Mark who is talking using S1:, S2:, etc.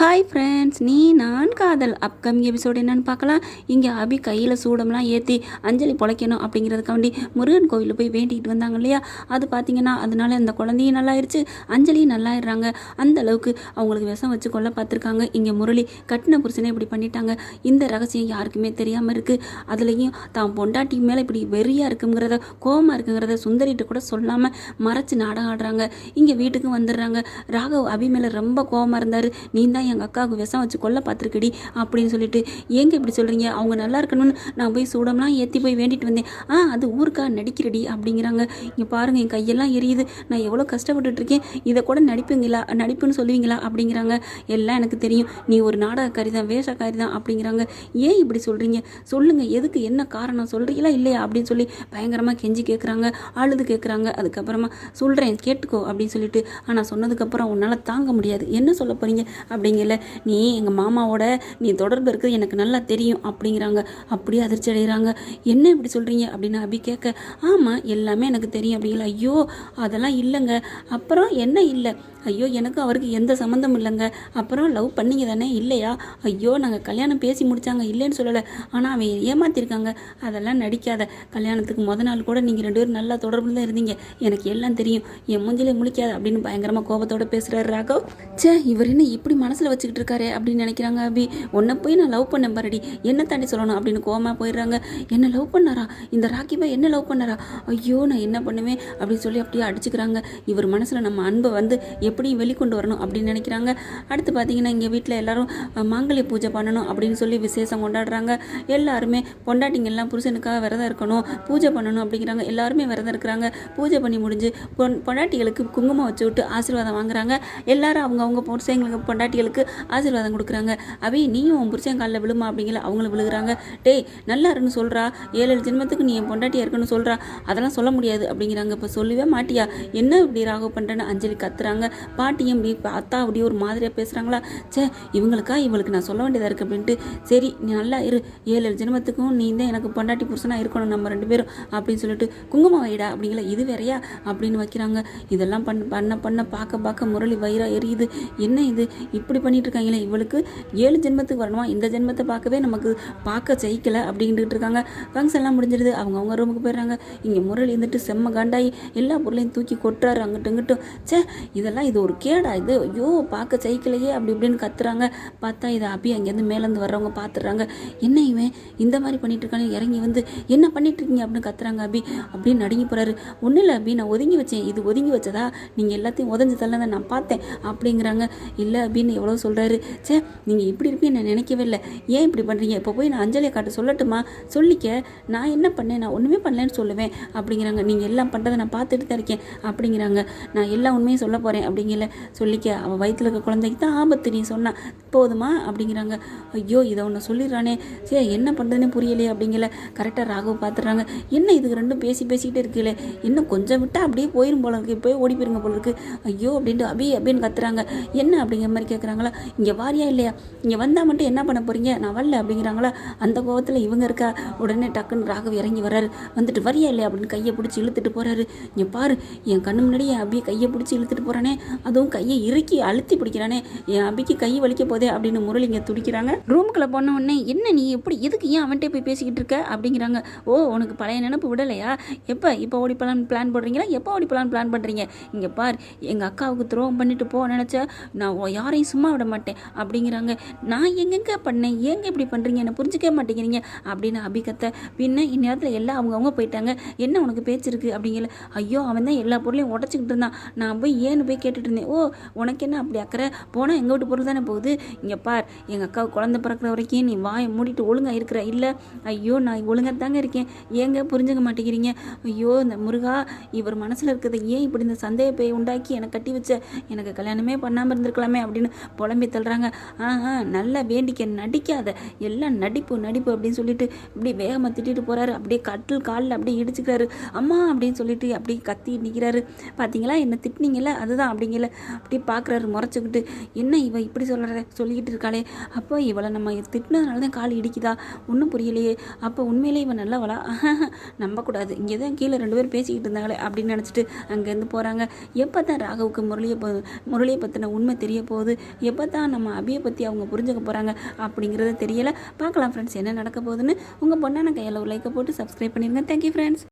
S1: Hi friends நீ நான் காதல். அப்கமிங் எபிசோடு என்னன்னு பார்க்கலாம். இங்கே அபி கையில் சூடம்லாம் ஏற்றி அஞ்சலி பொழைக்கணும் அப்படிங்கிறதுக்காண்டி முருகன் கோவிலில் போய் வேண்டிக்கிட்டு வந்தாங்க இல்லையா? அது பார்த்தீங்கன்னா அதனால அந்த குழந்தையும் நல்லாயிருச்சு அஞ்சலியும் நல்லாயிடுறாங்க. அந்த அளவுக்கு அவங்களுக்கு விஷம் வச்சு கொல்ல பார்த்துருக்காங்க. இங்கே முரளி கட்டின புருஷனே இப்படி பண்ணிட்டாங்க. இந்த ரகசியம் யாருக்குமே தெரியாமல் இருக்குது அதுலேயும் தான் பொண்டாட்டி மேலே இப்படி வெறியாக இருக்குங்கிறத கோவமாக இருக்குங்கிறத சுந்தரிட்டு கூட சொல்லாமல் மறைச்சு நாடகம் ஆடுறாங்க. இங்கே வீட்டுக்கு வந்துடுறாங்க. ராகவ் அபி மேலே ரொம்ப கோவமாக இருந்தார். நீ தான் எங்கள் அக்காவுக்கு விஷம் வச்சு கொல்ல பார்த்துருக்கடி அப்படின்னு சொல்லிட்டு. ஏங்க இப்படி சொல்கிறீங்க அவங்க நல்லா இருக்கணும்னு நான் போய் சூடம்லாம் ஏற்றி போய் வேண்டிட்டு வந்தேன். ஆ அது ஊருக்கா நடிக்கிறடி அப்படிங்கிறாங்க. இங்கே பாருங்கள் என் கையெல்லாம் எரியுது. நான் எவ்வளோ கஷ்டப்பட்டுட்டு இருக்கேன். இதை கூட நடிப்புங்களா? நடிப்புன்னு சொல்லுவீங்களா? அப்படிங்கிறாங்க. எல்லாம் எனக்கு தெரியும். நீ ஒரு நாடகக்காரி தான் வேஷக்காரி தான் அப்படிங்கிறாங்க. ஏன் இப்படி சொல்கிறீங்க சொல்லுங்கள் எதுக்கு என்ன காரணம்? சொல்கிறீங்களா இல்லையா? அப்படின்னு சொல்லி பயங்கரமாக கெஞ்சி கேட்குறாங்க அழுது கேட்குறாங்க அதுக்கப்புறமா சொல்கிறேன் கேட்டுக்கோ அப்படின்னு சொல்லிட்டு. ஆனால் சொன்னதுக்கப்புறம் உன்னால் தாங்க முடியாது. என்ன சொல்ல போகிறீங்க அப்படிங்கல நீ எங்கள் மாமாவோட நீ தொடர்பு இருக்குது எனக்கு நல்லா தெரியும் அப்படிங்கிறாங்க. அப்படியே அதிர்ச்சி அடைகிறாங்க. என்ன இப்படி சொல்கிறீங்க அப்படின்னு அபி கேட்க ஆமாம் எல்லாமே எனக்கு தெரியும். அப்படிங்களா ஐயோ அதெல்லாம் இல்லைங்க. அப்புறம் என்ன இல்லை? ஐயோ எனக்கு அவருக்கு எந்த சம்மந்தம் இல்லைங்க. அப்புறம் லவ் பண்ணீங்க தானே? இல்லையா? ஐயோ நாங்கள் கல்யாணம் பேசி முடித்தாங்க இல்லைன்னு சொல்லலை. ஆனால் அவன் ஏமாத்திருக்காங்க. அதெல்லாம் நடிக்காத. கல்யாணத்துக்கு முத நாள் கூட நீங்கள் ரெண்டு பேரும் நல்லா தொடர்பில் தான் இருந்தீங்க. எனக்கு எல்லாம் தெரியும். என் மூஞ்சிலே முழிக்காது அப்படின்னு பயங்கரமாக கோபத்தோட பேசுகிறாரு ராகவ். ச்சே இவர் என்ன இப்படி மனசில் வச்சுக்கிட்டு இருக்காரு அப்படின்னு நினைக்கிறாங்க. அபி உன்னை போய் நான் லவ் பண்ணேன் பாருடி. என்ன தாண்டி சொல்லணும் அப்படின்னு கோமா போயிடுறாங்க. என்ன லவ் பண்ணாரா? இந்த ராக்கிபா என்ன லவ் பண்ணாரா? ஐயோ நான் என்ன பண்ணுவேன்? அப்படின்னு சொல்லி அப்படியே அடிச்சுக்கிறாங்க. இவர் மனசில் நம்ம அன்பை வந்து எப்படி வெளிக்கொண்டு வரணும் அப்படின்னு நினைக்கிறாங்க. அடுத்து பார்த்தீங்கன்னா இங்கே வீட்டில் எல்லாரும் மாங்கல்ய பூஜை பண்ணணும் அப்படின்னு சொல்லி விசேஷம் கொண்டாடுறாங்க. எல்லாருமே பொண்டாட்டிங்க எல்லாம் புருஷனுக்காக விரதம் இருக்கணும் பூஜை பண்ணணும் அப்படிங்கிறாங்க. எல்லாருமே விரதம் இருக்கிறாங்க. பூஜை பண்ணி முடிஞ்சு பொன் பொண்டாட்டிகளுக்கு குங்குமம் வச்சு விட்டு ஆசீர்வாதம் வாங்குறாங்க. எல்லாரும் அவங்கவுங்க அவங்க புருஷங்களுக்கு பொண்டாட்டிகளுக்கு ஆசீர்வாதம் கொடுக்குறாங்க. அவே நீயும் உன் புருஷன் காலில் விழுமா அப்படிங்கிற அவங்களும் விழுகிறாங்க. டேய் நல்லா இருக்குன்னு சொல்கிறா ஏழு ஏழு ஜென்மத்துக்கு நீ என் பொண்டாட்டியாக இருக்குன்னு சொல்கிறா அதெல்லாம் சொல்ல முடியாது அப்படிங்கிறாங்க. இப்போ சொல்லவே மாட்டியா? என்ன இப்படி ராகவ் பண்ணுறேன்னு அஞ்சலி கத்துறாங்க. பாட்டியும் இப்படி அத்தா அப்படியே ஒரு மாதிரியாக பேசுகிறாங்களா ச்சே இவங்களுக்கா? இவளுக்கு நான் சொல்ல வேண்டியதாக இருக்குது அப்படின்ட்டு. சரி நீ நல்லா இரு. ஏழு ஏழு ஜென்மத்துக்கும் நீ தான் எனக்கு பொண்டாட்டி புருஷனாக இருக்கணும் நம்ம ரெண்டு பேரும் அப்படின்னு சொல்லிட்டு குங்குமம் வைடா அப்படிங்கிற இது வேறையா அப்படின்னு வைக்கிறாங்க. இதெல்லாம் பண்ண பண்ண பண்ண பார்க்க பார்க்க முரளி வயிறாக எரியுது. என்ன இது? இப்படி பண்ணிட்டு இருக்காங்களே இவளுக்கு ஏழு ஜென்மத்துக்கு வரணுமா? இந்த ஜென்மத்தை பார்க்கவே நமக்கு பார்க்க ஜெயிக்கல அப்படின்ட்டு இருக்காங்க. ஃபங்க்ஷன்லாம் முடிஞ்சிருது. அவங்க அவங்க ரூமுக்கு போயிடுறாங்க. இங்கே முரளி இருந்துட்டு செம்ம காண்டாயி எல்லா பொருளையும் தூக்கி கொட்டுறாரு அங்கிட்டும் இங்கிட்டும். ச்சே இதெல்லாம் இது ஒரு கேடா இது. ஐயோ பார்க்க ஜெயிக்கலையே அப்படி இப்படின்னு கத்துறாங்க. பார்த்தா இதை அபி அங்கேருந்து மேலேருந்து வர்றவங்க பார்த்துடுறாங்க. என்ன இவன்? இந்த மாதிரி பண்ணிட்டு இருக்கானே இறங்கி வந்து என்ன பண்ணிட்டு இருக்கீங்க அப்படின்னு கத்துறாங்க அபி. அப்படின்னு நடுங்கி போறாரு. ஒன்றும் இல்லை அபி நான் ஒதுங்கி வச்சேன். இது ஒதுங்கி வச்சதா? நீங்கள் எல்லாத்தையும் உதஞ்சு நான் பார்த்தேன் அப்படிங்கிறாங்க. இல்லை அப்படின்னு எவ்வளோ சொல்கிறாரு சே நீங்கள் இப்படி இருப்பீங்க நான் நினைக்கவே இல்லை. ஏன் இப்படி பண்ணுறீங்க இப்போ போய் நான் அஞ்சலியை காட்ட சொல்லட்டுமா? சொல்லிக்க. நான் என்ன பண்ணேன்? நான் ஒன்றுமே பண்ணலன்னு சொல்லுவேன். அப்படிங்கிறாங்க. நீங்கள் எல்லாம் பண்ணுறதை நான் பார்த்துட்டு தான் இருக்கேன். அப்படிங்கிறாங்க. நான் எல்லா உண்மையும் சொல்ல போகிறேன் அப்படிங்கல சொல்லிக்க. அவள் வயிற்றில் இருக்க குழந்தைக்கு தான் ஆபத்து நீ சொன்னால் போதுமா? அப்படிங்கிறாங்க. ஐயோ இதை ஒன்று சொல்லிடுறானே. சே என்ன பண்ணுறதுன்னு புரியலையே அப்படிங்கல. கரெக்டாக ராகவ் பார்த்துடுறாங்க. என்ன இதுக்கு ரெண்டும் பேசி பேசிக்கிட்டே இருக்குல்ல இன்னும் கொஞ்சம் விட்டால் அப்படியே போயிடும் போல இருக்கு. போய் ஓடி போயிருங்க போல இருக்கு. ஐயோ அப்படின்ட்டு அபி அப்படின்னு கத்துறாங்க. என்ன அப்படிங்கிற மாதிரி கேட்குறாங்க கேட்குறாங்களா இங்கே வாரியா இல்லையா? இங்கே வந்தால் மட்டும் என்ன பண்ண போகிறீங்க நான் வரல அப்படிங்கிறாங்களா? அந்த கோவத்தில் இவங்க இருக்கா? உடனே டக்குன்னு ராகவ் இறங்கி வராரு வந்துட்டு வரியா இல்லையா அப்படின்னு கையை பிடிச்சி இழுத்துட்டு போறாரு. இங்கே பாரு என் கண்ணு முன்னாடி என் அபியை கையை பிடிச்சி இழுத்துட்டு போறானே. அதுவும் கையை இறுக்கி அழுத்தி பிடிக்கிறானே. என் அபிக்கு கை வலிக்க போதே அப்படின்னு முரளி இங்கே துடிக்கிறாங்க. ரூமுக்குள்ள போன உடனே என்ன நீ எப்படி எதுக்கு ஏன் அவன்கிட்ட போய் பேசிக்கிட்டு இருக்க? அப்படிங்கிறாங்க. ஓ உனக்கு பழைய நினப்பு விடலையா? எப்போ இப்போ ஓடி போகலான்னு பிளான் போடுறீங்களா? எப்போ ஓடி போகலான்னு பிளான் பண்ணுறீங்க இங்கே பார் எங்கள் அக்காவுக்கு துரோகம் பண்ணிட்டு போ நினச்சா நான் யாரையும் சும்மா விட மாட்டேன் அப்படிங்கிறாங்க. நான் எங்கெங்க பண்ணேன்? ஏங்க இப்படி பண்ணுறீங்க என்ன புரிஞ்சுக்கவே மாட்டேங்கிறீங்க. அப்படின்னு அபிகத்தை பின்ன இந்நேரத்தில் எல்லாம் அவங்கவுங்க போயிட்டாங்க. என்ன உனக்கு பேச்சு இருக்கு? அப்படிங்கல. ஐயோ அவன் தான் எல்லா பொருளையும் உடச்சிக்கிட்டு இருந்தான். நான் போய் ஏன்னு போய் கேட்டுட்டு இருந்தேன். ஓ உனக்கு என்ன அப்படி அக்கறை? போனால் எங்கள் வீட்டு பொருள் தானே போகுது? இங்கே பார் எங்கள் அக்கா குழந்த பிறக்கிற வரைக்கும் நீ வாயை மூடிட்டு ஒழுங்காக இருக்கிற. இல்லை ஐயோ நான் ஒழுங்காக தாங்க இருக்கேன். ஏங்க புரிஞ்சுக்க மாட்டேங்கிறீங்க? ஐயோ இந்த முருகா இவர் மனசில் இருக்கிறத ஏன் இப்படி இந்த சந்தேக பேய் உண்டாக்கி எனக்கு கட்டி வச்ச? எனக்கு கல்யாணமே பண்ணாமல் இருந்திருக்கலாமே அப்படின்னு புலம்பி தள்ளுறாங்க. ஆ நல்லா வேண்டிக்க நடிக்காத. எல்லாம் நடிப்பு நடிப்பு அப்படின்னு சொல்லிட்டு இப்படி வேகமாக திட்டிட்டு போகிறாரு அப்படியே கட்டில் காலில் அப்படியே இடிச்சுக்கிறாரு. அம்மா அப்படின்னு சொல்லிட்டு அப்படியே கத்தி நிற்கிறாரு பார்த்தீங்களா என்ன திட்டினீங்கல்ல? அதுதான் அப்படிங்கல. அப்படியே பார்க்குறாரு முறைச்சிக்கிட்டு. என்ன இவ இப்படி சொல்கிற சொல்லிக்கிட்டு இருக்காளே. அப்போ இவளை நம்ம திட்டினதுனால தான் கால் இடிக்குதா? ஒன்றும் புரியலையே. அப்போ உண்மையிலே இவன் நல்லவளா? நம்பக்கூடாது. இங்கே தான் கீழே ரெண்டு பேரும் பேசிக்கிட்டு இருந்தாங்களே அப்படின்னு நினச்சிட்டு அங்கேருந்து போகிறாங்க எப்போ தான் ராகவுக்கு முரளியை முரளியை பற்றின உண்மை தெரிய போகுது? எப்போ தான் நம்ம அபியை பற்றி அவங்க புரிஞ்சுக்க போகிறாங்க அப்படிங்கிறது தெரியல. பார்க்கலாம் ஃப்ரெண்ட்ஸ் என்ன நடக்க போகுதுன்னு. உங்கள் பொண்ணான கையில் ஒரு லைக்கை போட்டு சப்ஸ்கிரைப் பண்ணிடுங்க. Thank you friends